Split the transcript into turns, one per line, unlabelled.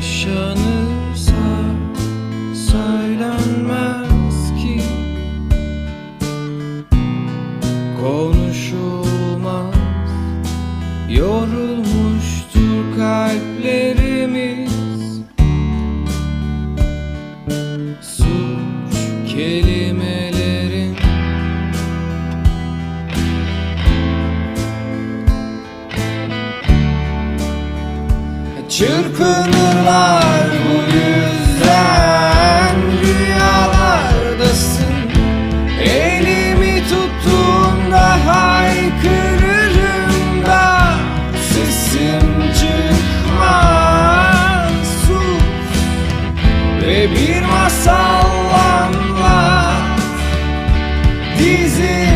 Yaşanırsa söylenmez ki. Konuşulmaz Yorulmuştur kalplerimiz. Suç kelimelerin Çırpınırlar bu yüzden. Rüyalardasın. Elimi tuttuğunda haykırırım da Sesim çıkmaz. Sus. Ve bir masal anlat. Dizim